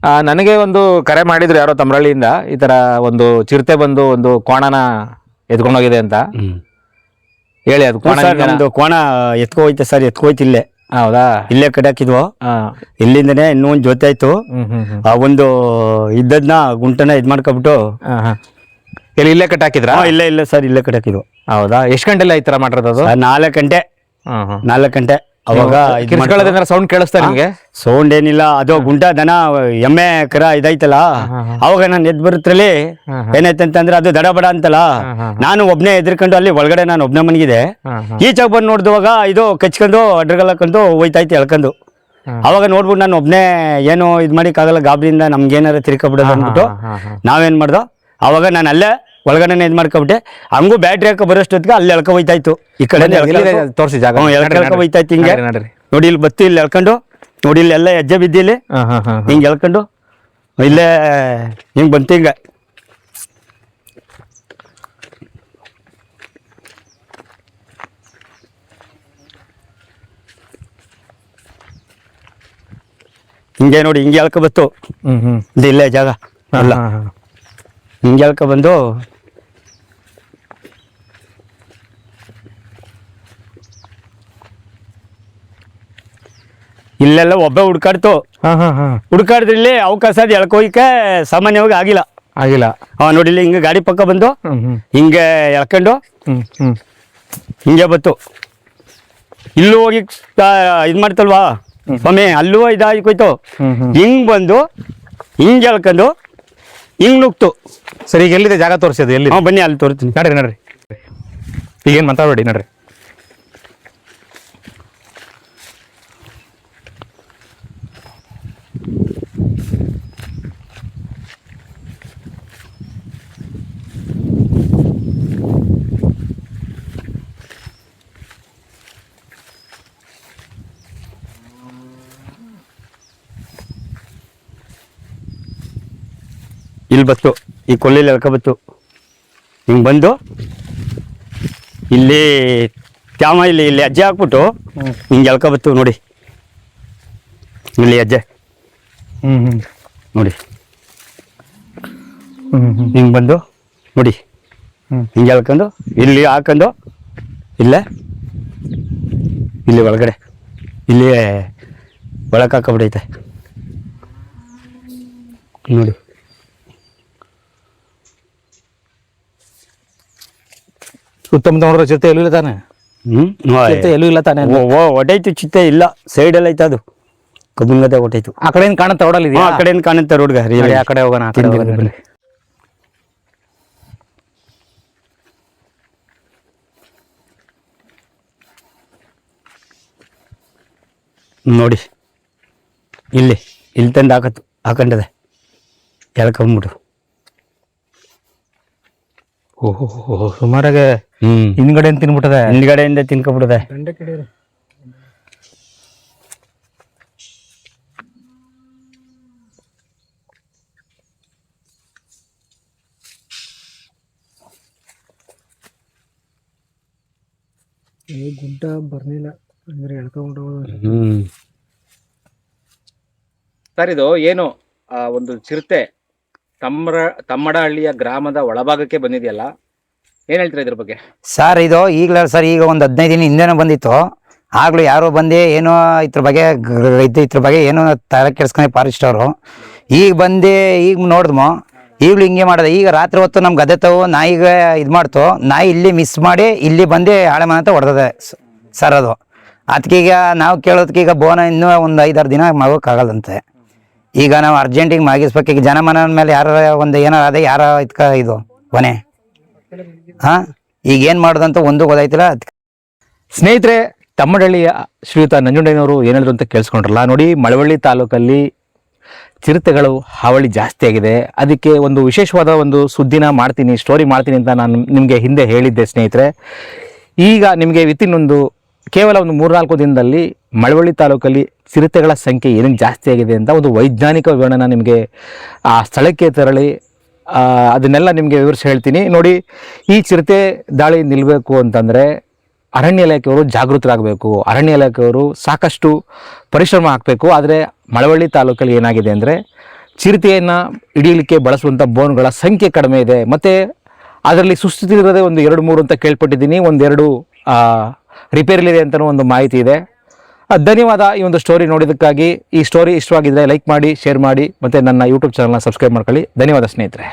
ಆ, ನನಗೆ ಒಂದು ಕರೆ ಮಾಡಿದ್ರು ಯಾರೋ ತಮ್ರಳ್ಳಿಯಿಂದ. ಈ ತರ ಒಂದು ಚಿರತೆ ಬಂದು ಒಂದು ಕೋಣನ ಎತ್ಕೊಂಡೋಗಿದೆ ಅಂತ. ಹೇಳಿ ಅದು ಕೋಣ ಸರ್ ನಮ್ದು ಕೋಣ ಎತ್ಕೊ ಹೋಯ್ತೆ ಸರ್ ಎತ್ಕೋಯ್ತು ಇಲ್ಲೇ. ಹೌದಾ? ಇಲ್ಲೇ ಕಡಾಕಿದ್ವು. ಇಲ್ಲಿಂದನೆ ಇನ್ನೂ ಒಂದು ಜೊತೆ ಆಯ್ತು. ಆ ಒಂದು ಇದ್ದದ್ನ ಗುಂಟನ ಇದ್ ಮಾಡ್ಕೊಬಿಟ್ಟು. ಎಲ್ಲಿ ಇಲ್ಲೇ ಕಟ್ ಹಾಕಿದ್ರಾ ಹಾ, ಇಲ್ಲೇ ಇಲ್ಲ ಸರ್ ಇಲ್ಲೇ ಕಟ್ಟಾಕಿದ್ವು. ಹೌದಾ? ಎಷ್ಟು ಗಂಟೆಲ್ಲ ಈ ತರ ಮಾಡಿರೋದು ಅದು? ನಾಲ್ಕು ಗಂಟೆ. ನಾಲ್ಕು ಗಂಟೆ. ಅವಾಗ ಸೌಂಡ್ ಕೇಳಿಸ್ತಾ ನಿಮಗೆ? ಸೌಂಡ್ ಏನಿಲ್ಲ ಅದು ಗುಂಟ ದನ ಎಮ್ಮೆ ಕರ ಇದಾಯ್ತಲ್ಲ ಅವಾಗ ನಾನು ಎದ್ ಬರುತ್ತಲ್ಲಿ ಏನಾಯ್ತಂತಂದ್ರೆ ಅದು ದಡ ಬಡ ಅಂತಲ್ಲ ನಾನು ಒಬ್ನೇ ಎದ್ರಕೊಂಡು ಅಲ್ಲಿ ಒಳಗಡೆ ನಾನು ಒಬ್ನೇ ಮನಗಿದೆ. ಈಚಾಗ್ ಬಂದು ನೋಡಿದವಾಗ ಇದು ಕಚ್ಕೊಂಡು ಅಡ್ರಗಲ್ ಹಾಕೊಂಡು ಹೋಯ್ತಾಯ್ತು ಎಳ್ಕೊಂಡು. ಅವಾಗ ನೋಡ್ಬಿಟ್ಟು ನಾನು ಒಬ್ನೇ ಏನು ಇದು ಮಾಡಿಕ್ಕಾಗಲ್ಲ ಗಾಬರಿಯಿಂದ ನಮ್ಗೇನಾರ ತಿರ್ಕೊಬಿಡೋದು ಅಂದ್ಬಿಟ್ಟು. ನಾವೇನ್ ಮಾಡ್ದೋ ಅವಾಗ ನಾನು ಅಲ್ಲೇ ಒಳಗಡೆ ಇದು ಮಾಡ್ಕೊಬಿಟ್ಟೆ. ಹಂಗೂ ಬ್ಯಾಟ್ರಿ ಹಾಕೋ ಬರೋಷ್ಟೊತ್ತಿಗೆ ಅಲ್ಲಿ ಎಳ್ಕೊ ಹೋಯ್ತಾಯ್ತು. ಈ ಕಡೆ ತೋರಿಸಿ ಜಾಗ. ಹೋಯ್ತಾಯ್ತು ಹಿಂಗೆ. ನೋಡಿ ಇಲ್ಲಿ ಬತ್ತಿ ಇಲ್ಲಿ ಎಳ್ಕೊಂಡು ನೋಡಿ ಇಲ್ಲಿ ಎಲ್ಲ ಹೆಜ್ಜೆ ಬಿದ್ದಿಲ್ಲಿ. ಹಿಂಗೆ ಎಳ್ಕೊಂಡು ಇಲ್ಲೇ ಹಿಂಗೆ ಬಂತು ಹಿಂಗೆ. ಹಿಂಗೆ ನೋಡಿ ಹಿಂಗೆ ಎಳ್ಕೊ ಬತ್ತು ಹ್ಮ್ ಹ್ಮ್. ಇದು ಇಲ್ಲೇ ಜಾಗ. ಅಲ್ಲ. ಹಿಂಗೆ ಎಳ್ಕೊ ಇಲ್ಲೆಲ್ಲ ಒಬ್ಬ ಹುಡ್ಕಾಡ್ತು. ಹಾ, ಹಾ, ಹಾ. ಹುಡ್ಕಾಡ್ದ್ರಲ್ಲಿ ಅವಕಾಶ ಅದು ಎಳ್ಕೋಯ್ಕೆ ಸಾಮಾನ್ಯವಾಗಿ ಆಗಿಲ್ಲ. ಆಗಿಲ್ಲ. ಅವ ನೋಡಿ ಇಲ್ಲಿ ಹಿಂಗೆ ಗಾಡಿ ಪಕ್ಕ ಬಂದು ಹಿಂಗ ಹ್ಮ್. ಹಿಂಗೆ ಎಳ್ಕೊಂಡು ಹ್ಮ್ ಹ್ಮ್. ಹಿಂಗೆ ಬತ್ತು. ಇಲ್ಲೂ ಹೋಗಿ ಇದು ಮಾಡ್ತಲ್ವಾ? ಸ್ವಾಮಿ ಅಲ್ಲೂ ಇದಾಗಿಕೋಯ್ತು ಹ್ಮ್ ಹ್ಮ್. ಹಿಂಗ್ ಬಂದು ಹಿಂಗೆ ಎಳ್ಕೊಂಡು ಹಿಂಗ್ ನುಗ್ತು. ಸರಿ ಈಗ ಎಲ್ಲಿದೆ? ಜಾಗ ತೋರಿಸಿ ಅದು ಎಲ್ಲಿ ಹ್ಞೂ ಬನ್ನಿ ಅಲ್ಲಿ ತೋರ್ತೀನಿ ನಡ್ರಿ ನಡ್ರಿ. ಈಗೇನು ಮಾತಾಡಬೇಡಿ ನಡ್ರಿ. ಇಲ್ಲಿ ಬತ್ತು ಈ ಕೊಲ್ಲಿಲಿ ಎಳ್ಕೊಬತ್ತು ಹಿಂಗೆ ಬಂದು ಇಲ್ಲಿ ತ್ಯಾಮ ಇಲ್ಲಿ ಇಲ್ಲಿ ಅಜ್ಜೆ ಹಾಕ್ಬಿಟ್ಟು ಹಿಂಗೆ ಎಳ್ಕೊಬತ್ತು ನೋಡಿ. ಇಲ್ಲಿ ಅಜ್ಜೆ. ನೋಡಿ. ಹಿಂಗೆ ಬಂದು ನೋಡಿ. ಹಿಂಗೆ ಎಳ್ಕೊಂಡು ಇಲ್ಲಿ ಹಾಕೊಂಡು ಇಲ್ಲೇ ಇಲ್ಲಿ ಒಳಗಡೆ ಇಲ್ಲಿ ಒಳಕ್ಕೆ ಹಾಕೊಬಿಡೈತೆ. ನೋಡಿ. ಸುತ್ತಮುತ್ತ ನೋಡಿದ್ರೆ ಚಿರತೆ ಎಲ್ಲೂ ಇಲ್ಲ ತಾನೆ? ಚಿರತೆ ಎಲ್ಲೂ ಇಲ್ಲ ತಾನೆ ಹೊಟ್ಟೈತು ಚಿತ್ತೆ ಇಲ್ಲ ಸೈಡಲ್ಲಿ ಐತೆ ಅದು. ಕಬ್ಬುಂಗದೆ ಹೊಟ್ಟೈತು ಆ ಕಡೆ ಕಾಣುತ್ತೆ ರೋಡಲ್ಲಿ ಹ್ಞೂ, ಆ ಕಡೆಯಿಂದ ಕಾಣುತ್ತೆ ರೋಡ್ಗೆ ನಡಿ, ಆ ಕಡೆ ಹೋಗೋಣ ಆ ಕಡೆ ಹೋಗೋಣ. ನೋಡಿ ಇಲ್ಲಿ ಇಲ್ಲಿ ತಂದು ಹಾಕತ್ತು ಹಾಕಂಡದೆ. ಎಳ್ಕೊಂಬಿಟ್ಟು ಓಹೋ ಸುಮಾರಾಗೆ ಹ್ಮ್. ಹಿಂದ್ಗಡೆ ತಿನ್ಬಿಟ್ಟದೆ. ಹಿಂದ್ಗಡೆಯಿಂದ ತಿನ್ಕೊಬಿಡದೆ. ಗುಡ್ಡ ಬರ್ಲಿಲ್ಲ. ಅಂದ್ರೆ ಎಳ್ಕೊಂಡು ಹ್ಮ್. ಸರ್ ಇದು ಏನು ಆ ಒಂದು ಚಿರತೆ ತಮ್ಮರ ತಮ್ಮಡಹಳ್ಳಿಯ ಗ್ರಾಮದ ಒಳಭಾಗಕ್ಕೆ ಬಂದಿದೆಯಲ್ಲ, ಏನ್ ಹೇಳ್ತೀರಾ ಇದ್ರ ಬಗ್ಗೆ? ಸರ್, ಇದು ಈಗಲೇ ಸರ್, ಈಗ ಒಂದು ಹದಿನೈದು ದಿನ ಹಿಂದೆನೂ ಬಂದಿತ್ತು. ಆಗ್ಲೂ ಯಾರೋ ಬಂದು ಏನೋ ಇದ್ರ ಬಗ್ಗೆ ಗ- ಇದ್- ಇದ್ರ ಬಗ್ಗೆ ಏನೋ ತಲೆ ಕೆಡ್ಸ್ಕೊಂಡು ಫಾರೆಸ್ಟ್ ಅವರು. ಈಗ ಬಂದು, ಈಗ ನೋಡಿದ್ಮೋ. ಈಗಲೂ ಹಿಂಗೆ ಮಾಡೋದು. ಈಗ ರಾತ್ರಿ ಹೊತ್ತು ನಮ್ಮ ಗದ್ದೆ ತಾವು ನಾಯಿಗೆ ಇದು ಮಾಡ್ತು. ನಾಯಿ ಇಲ್ಲಿ ಮಿಸ್ ಮಾಡಿ ಇಲ್ಲಿ ಬಂದು ಹಾಳೆ ಮನೆ ಅಂತ ಹೊಡೆದದೆ ಸರ್ ಅದು. ಅದಕ್ಕೀಗ ನಾವು ಕೇಳೋದಕ್ಕೀಗ ಬೋನ ಇನ್ನೂ ಒಂದು ಐದಾರು ದಿನ ಮಗೋಕ್ಕಾಗಲ್ಲಂತೆ ಈಗ ನಾವು ಅರ್ಜೆಂಟಿಗೆ ಮಾಗಿಸ್ಬೇಕು. ಈಗ ಜನಮನ ಮೇಲೆ ಯಾರ ಒಂದು ಏನಾರ ಅದೇ ಯಾರ ಇದ್ಕ ಇದು ಕೊನೆ ಹಾಂ? ಈಗ ಏನು ಮಾಡೋದಂತ ಒಂದು ಗೊತ್ತಾಯ್ತಿಲ್ಲ. ಸ್ನೇಹಿತರೆ, ತಮ್ಮಡಳ್ಳಿಯ ಶ್ರೀಯುತ ನಂಜುಂಡಯ್ಯನವರು ಹೇಳಿದ್ರು ಅಂತ ಕೇಳಿಸ್ಕೊಂಡ್ರಲ್ಲ, ನೋಡಿ ಮಳವಳ್ಳಿ ತಾಲೂಕಲ್ಲಿ ಚಿರತೆಗಳು ಹಾವಳಿ ಜಾಸ್ತಿ ಆಗಿದೆ. ಅದಕ್ಕೆ ಒಂದು ವಿಶೇಷವಾದ ಒಂದು ಸುದ್ದಿನ ಮಾಡ್ತೀನಿ ಸ್ಟೋರಿ ಮಾಡ್ತೀನಿ ಅಂತ ನಾನು ನಿಮಗೆ ಹಿಂದೆ ಹೇಳಿದ್ದೆ ಸ್ನೇಹಿತರೆ. ಈಗ ನಿಮಗೆ ವಿತಿನ್ ಒಂದು ಕೇವಲ ಒಂದು ಮೂರ್ನಾಲ್ಕು ದಿನದಲ್ಲಿ ಮಳವಳ್ಳಿ ತಾಲೂಕಲ್ಲಿ ಚಿರತೆಗಳ ಸಂಖ್ಯೆ ಏನಕ್ಕೆ ಜಾಸ್ತಿ ಆಗಿದೆ ಅಂತ ಒಂದು ವೈಜ್ಞಾನಿಕ ವಿವರಣೆ ನಿಮಗೆ, ಆ, ಸ್ಥಳಕ್ಕೆ ತೆರಳಿ ಅದನ್ನೆಲ್ಲ ನಿಮಗೆ ವಿವರಿಸಿ ಹೇಳ್ತೀನಿ. ನೋಡಿ, ಈ ಚಿರತೆ ದಾಳಿ ನಿಲ್ಲಬೇಕು ಅಂತಂದರೆ ಅರಣ್ಯ ಇಲಾಖೆಯವರು ಜಾಗೃತರಾಗಬೇಕು. ಅರಣ್ಯ ಇಲಾಖೆಯವರು ಸಾಕಷ್ಟು ಪರಿಶ್ರಮ ಹಾಕಬೇಕು. ಆದರೆ ಮಳವಳ್ಳಿ ತಾಲೂಕಲ್ಲಿ ಏನಾಗಿದೆ ಅಂದರೆ ಚಿರತೆಯನ್ನು ಹಿಡಿಯಲಿಕ್ಕೆ ಬಳಸುವಂಥ ಬೋನ್ಗಳ ಸಂಖ್ಯೆ ಕಡಿಮೆ ಇದೆ. ಮತ್ತು ಅದರಲ್ಲಿ ಸುಸ್ಥಿತಿ ಇರೋದೇ ಒಂದು ಎರಡು ಮೂರು ಅಂತ ಕೇಳ್ಪಟ್ಟಿದ್ದೀನಿ. ಒಂದೆರಡು ರಿಪೇರಿಲಿದೆ ಅಂತಲೂ ಒಂದು ಮಾಹಿತಿ ಇದೆ. ಧನ್ಯವಾದ ಈ ಒಂದು ಸ್ಟೋರಿ ನೋಡಿದ್ದಕ್ಕಾಗಿ. ಈ ಸ್ಟೋರಿ ಇಷ್ಟವಾಗಿದ್ದರೆ ಲೈಕ್ ಮಾಡಿ ಶೇರ್ ಮಾಡಿ, ಮತ್ತು ನನ್ನ ಯೂಟ್ಯೂಬ್ ಚಾನಲ್ನ ಸಬ್ಸ್ಕ್ರೈಬ್ ಮಾಡ್ಕೊಳ್ಳಿ. ಧನ್ಯವಾದ ಸ್ನೇಹಿತರೆ.